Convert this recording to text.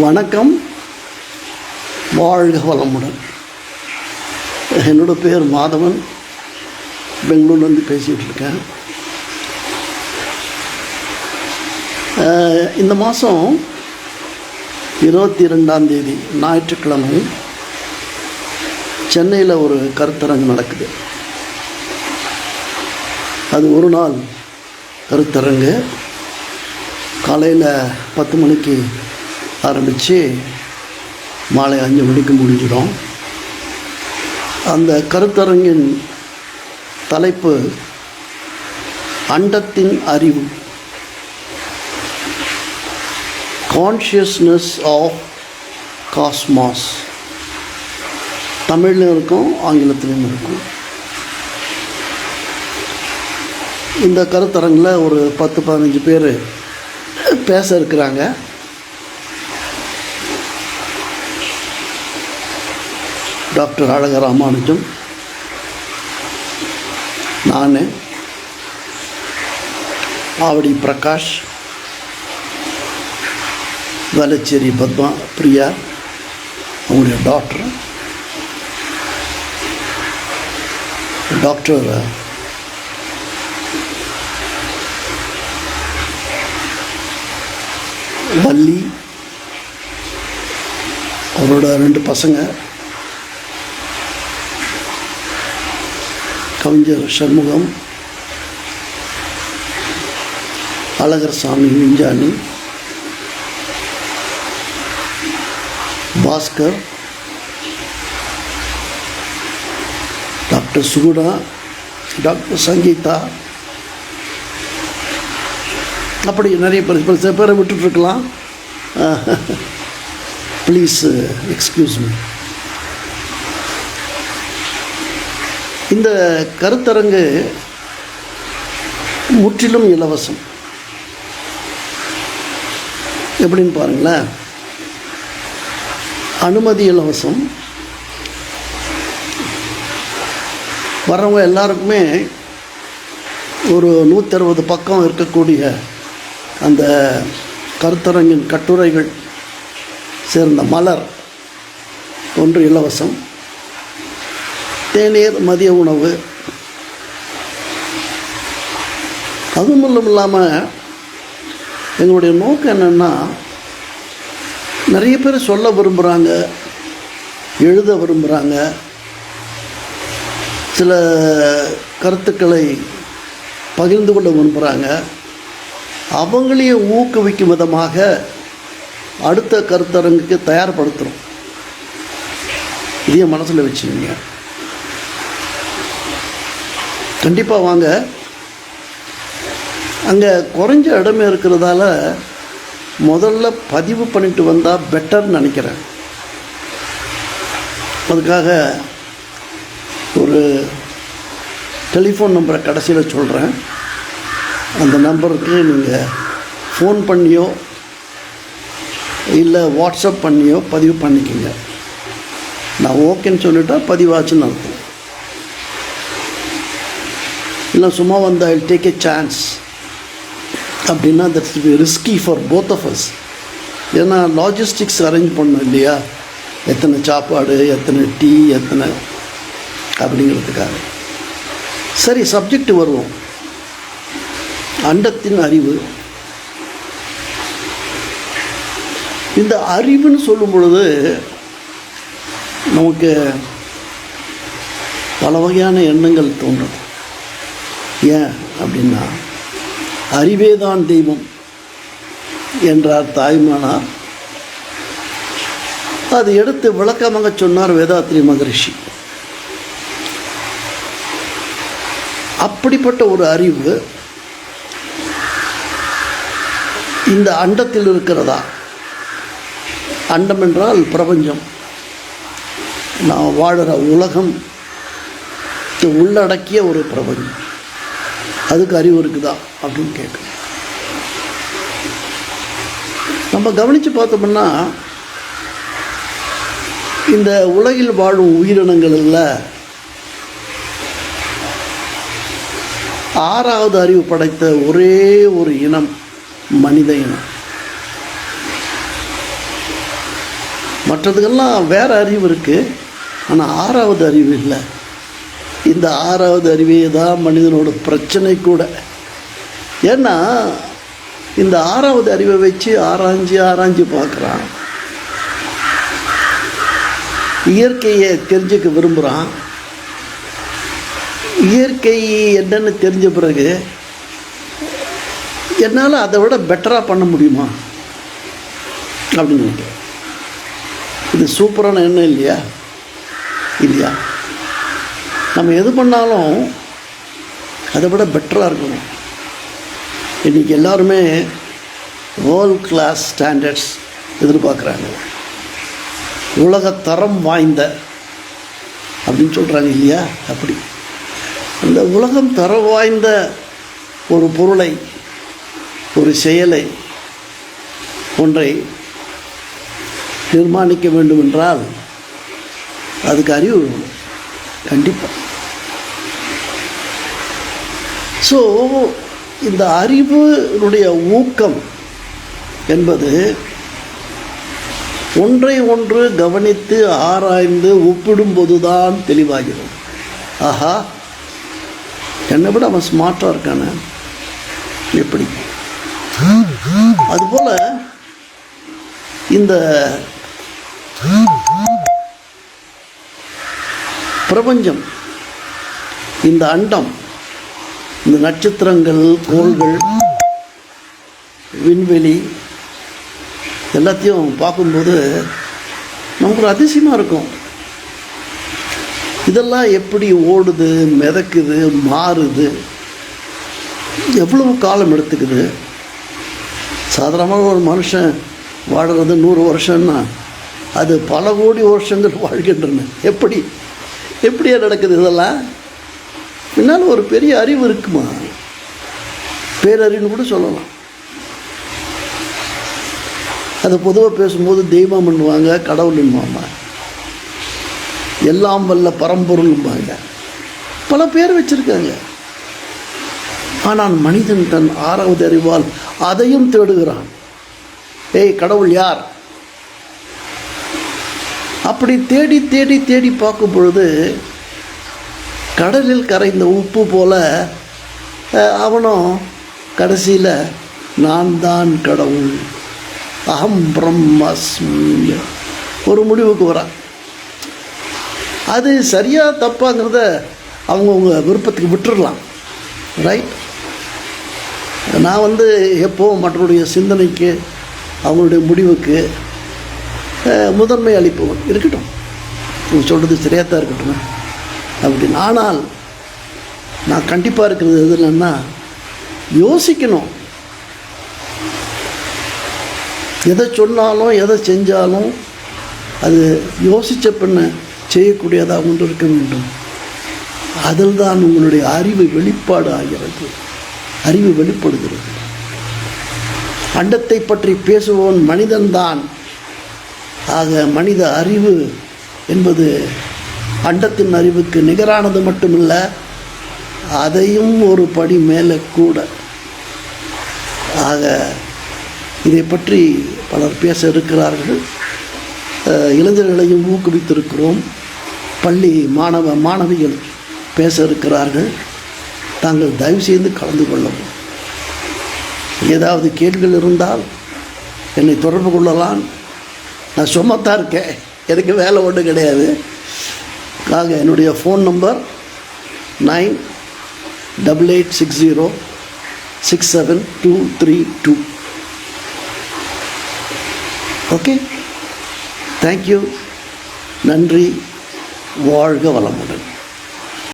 வணக்கம். வாழ்க வளமுடன். என்னோட பேர் மாதவன். பெங்களூர்லேருந்து பேசிகிட்டு இருக்கேன். இந்த மாதம் இருபத்தி ரெண்டாம் தேதி ஞாயிற்றுக்கிழமை சென்னையில் ஒரு கருத்தரங்கு நடக்குது. அது ஒரு நாள் கருத்தரங்கு. காலையில் பத்து மணிக்கு ஆரம்பித்து மாலை அஞ்சு மணிக்கு முடிஞ்சிடும். அந்த கருத்தரங்கின் தலைப்பு அண்டத்தின் அறிவு. கான்ஷியஸ்னஸ் ஆஃப் காஸ்மாஸ் தமிழ்லையும் இருக்கும் ஆங்கிலத்திலையும் இருக்கும். இந்த கருத்தரங்கில் ஒரு பத்து பதினஞ்சு பேர் பேச இருக்கிறாங்க. டாக்டர் அழக ராமானுஜம் நான். ஆவடி பிரகாஷ். வலச்சேரி பத்மா பிரியா அவங்களுடைய டாக்டர். டாக்டர் வள்ளி. அவரோட ரெண்டு பசங்க. கவிஞர் சண்முகம் அழகர் சாமி விஞ்ஞானி பாஸ்கர் டாக்டர் சுகுணா டாக்டர் சங்கீதா. அப்படி நிறைய பேர் சில பேரை விட்டுட்ருக்கலாம் ப்ளீஸ் எக்ஸ்கியூஸ் மீ இந்த கருத்தரங்கு முற்றிலும் இலவசம். எப்படின்னு பாருங்களேன். அனுமதி இலவசம். வர்றவங்க எல்லாருக்குமே ஒரு நூற்றறுபது பக்கம் இருக்கக்கூடிய அந்த கருத்தரங்கின் கட்டுரைகள் சேர்ந்த மலர் ஒன்று இலவசம். தேநீர் மதிய உணவு. அது மட்டும் இல்லாமல் எங்களுடைய நோக்கம் என்னென்னா நிறைய பேர் சொல்ல விரும்புகிறாங்க எழுத விரும்புகிறாங்க சில கருத்துக்களை பகிர்ந்து கொள்ள விரும்புகிறாங்க அவங்களையும் ஊக்குவிக்கும் விதமாக அடுத்த கருத்தரங்குக்கு தயார்படுத்துகிறோம் இதையும் மனசில் வச்சுக்கோங்க. கண்டிப்பாக வாங்க. அங்கே குறைஞ்ச இடமே இருக்கிறதால முதல்ல பதிவு பண்ணிட்டு வந்தால் பெட்டர்னு நினைக்கிறேன். அதுக்காக ஒரு டெலிஃபோன் நம்பரை கடைசியில் சொல்கிறேன் அந்த நம்பருக்கு நீங்கள் ஃபோன் பண்ணியோ இல்லை வாட்ஸ்அப் பண்ணியோ பதிவு பண்ணிக்கோங்க. நான் ஓகேன்னு சொல்லிட்டா பதிவாச்சுன்னு அர்த்தம். இல்லை சும்மா வந்து ஐ டேக் ஏ சான்ஸ் அப்படின்னா that's risky for both of us ஏன்னா லாஜிஸ்டிக்ஸ் அரேஞ்ச் பண்ணோம் இல்லையா? எத்தனை சாப்பாடு எத்தனை டீ எத்தனை அப்படிங்கிறதுக்காக. சரி சப்ஜெக்ட் வருவோம். அண்டத்தின் அறிவு. இந்த அறிவுன்னு சொல்லும் பொழுது நமக்கு பல வகையான எண்ணங்கள் தோன்றும். ஏன் அப்படின்னா அறிவேதான் தெய்வம் என்றார் தாய்மானார் அது எடுத்து விளக்கமாக சொன்னார் வேதாத்ரி மகரிஷி. அப்படிப்பட்ட ஒரு அறிவு இந்த அண்டத்தில் இருக்கிறதா? அண்டம் என்றால் பிரபஞ்சம். நான் வாழ்கிற உலகம் உள்ளடக்கிய ஒரு பிரபஞ்சம். அதுக்கு அறிவு இருக்குதா அப்படின்னு கேட்குறோம் நம்ம கவனித்து பார்த்தோம்னா இந்த உலகில் வாழும் உயிரினங்களில் ஆறாவது அறிவு படைத்த ஒரே ஒரு இனம் மனித இனம். மற்றதுக்கெல்லாம் வேறு அறிவு இருக்குது ஆனால் ஆறாவது அறிவு இல்லை. இந்த ஆறாவது அறிவியை தான் மனிதனோட பிரச்சனை கூட. ஏன்னா இந்த ஆறாவது அறிவை வச்சு ஆராய்ஞ்சு ஆராய்ஞ்சு பார்க்குறான். இயற்கையை தெரிஞ்சுக்க விரும்புகிறான் இயற்கை என்னன்னு தெரிஞ்ச பிறகு என்னால் அதை விட பெட்டராக பண்ண முடியுமா? அப்படின்னு நினைக்கிறேன் இது சூப்பரான எண்ணம் இல்லையா? இல்லையா? நம்ம எது பண்ணாலும் அதை விட பெட்டராக இருக்கணும். இன்றைக்கி எல்லாருமே வேர்ல்ட் கிளாஸ் ஸ்டாண்டர்ட்ஸ் எதிர்பார்க்குறாங்க. உலக தரம் வாய்ந்த அப்படின்னு சொல்கிறாங்க இல்லையா? அப்படி. அந்த உலகம் தரம் வாய்ந்த ஒரு பொருளை ஒரு செயலை ஒன்றை நிர்மாணிக்க வேண்டும் என்றால் அதுக்கு அறிவு கண்டிப்பாக ஸோ இந்த அறிவுனுடைய ஊக்கம் என்பது ஒன்றை ஒன்று கவனித்து ஆராய்ந்து ஒப்பிடும்போது தான் தெளிவாகிறது. ஆஹா என்னை விட அவன் ஸ்மார்ட்டாக இருக்கான? எப்படி? அதுபோல் இந்த பிரபஞ்சம் இந்த அண்டம் இந்த நட்சத்திரங்கள் கோள்கள் விண்வெளி எல்லாத்தையும் பார்க்கும்போது நமக்கு ஒரு அதிசயமாக இருக்கும். இதெல்லாம் எப்படி ஓடுது மிதக்குது மாறுது எவ்வளவு காலம் எடுத்துக்குது? சாதாரணமாக ஒரு மனுஷன் வாடுறது நூறு வருஷம்னா அது பல கோடி வருஷங்கள் வாழ்கின்றன. எப்படி? எப்படியா நடக்குது இதெல்லாம்? பின்னால் ஒரு பெரிய அறிவு இருக்குமா? பேரறிவுன்னு கூட சொல்லலாம். அதை பொதுவாக பேசும்போது தெய்வம் பண்ணுவாங்க கடவுள்னுவாங்க எல்லாம் வல்ல பரம்பொருள்பாங்க பல பேர் வச்சுருக்காங்க. ஆனால் மனிதன் தன் ஆறாவது அறிவால் அதையும் தேடுகிறான். ஏய் கடவுள் யார்? அப்படி தேடி தேடி தேடி பார்க்கும் பொழுது கடலில் கரைந்த உப்பு போல அவனும் கடைசியில் நான் தான் கடவுள். அகம் பிரம்மஸ்மி ஒரு முடிவுக்கு வரான். அது சரியாக தப்பாங்கிறத அவங்கவுங்க விருப்பத்துக்கு விட்டுறலாம். ரைட் நான் வந்து எப்போவும் மற்றவருடைய சிந்தனைக்கு அவங்களுடைய முடிவுக்கு முதன்மை அளிப்பவன் இருக்கட்டும். நீங்கள் சொல்கிறது சரியாக தான் இருக்கட்டும். அப்படின்னு ஆனால் நான் கண்டிப்பாக இருக்கிறது எது என்னென்னா யோசிக்கணும். எதை சொன்னாலும் எதை செஞ்சாலும் அது யோசித்த பின்ன செய்யக்கூடியதாக கொண்டு இருக்க வேண்டும். அதில் தான் உங்களுடைய அறிவு வெளிப்பாடு ஆகிறது அறிவு வெளிப்படுகிறது. அண்டத்தை பற்றி பேசுபவன் மனிதன்தான். ஆக மனித அறிவு என்பது அண்டத்தின் அறிவுக்கு நிகரானது மட்டுமில்ல அதையும் ஒரு படி மேலே கூட. ஆக இதை பற்றி பலர் பேச இருக்கிறார்கள். இளைஞர்களையும் ஊக்குவித்திருக்கிறோம். பள்ளி மாணவ மாணவிகள் பேச இருக்கிறார்கள். தாங்கள் தயவு செய்து கலந்து கொள்ளவும். ஏதாவது கேள்விகள் இருந்தால் என்னை தொடர்பு கொள்ளலாம். நான் சுமத்தான் இருக்கேன். எனக்கு வேலை ஒன்றும் கிடையாது. ஆக என்னுடைய phone number nine double eight six zero six seven two three two okay thank you நன்றி. வாழ்க வளமுடன்.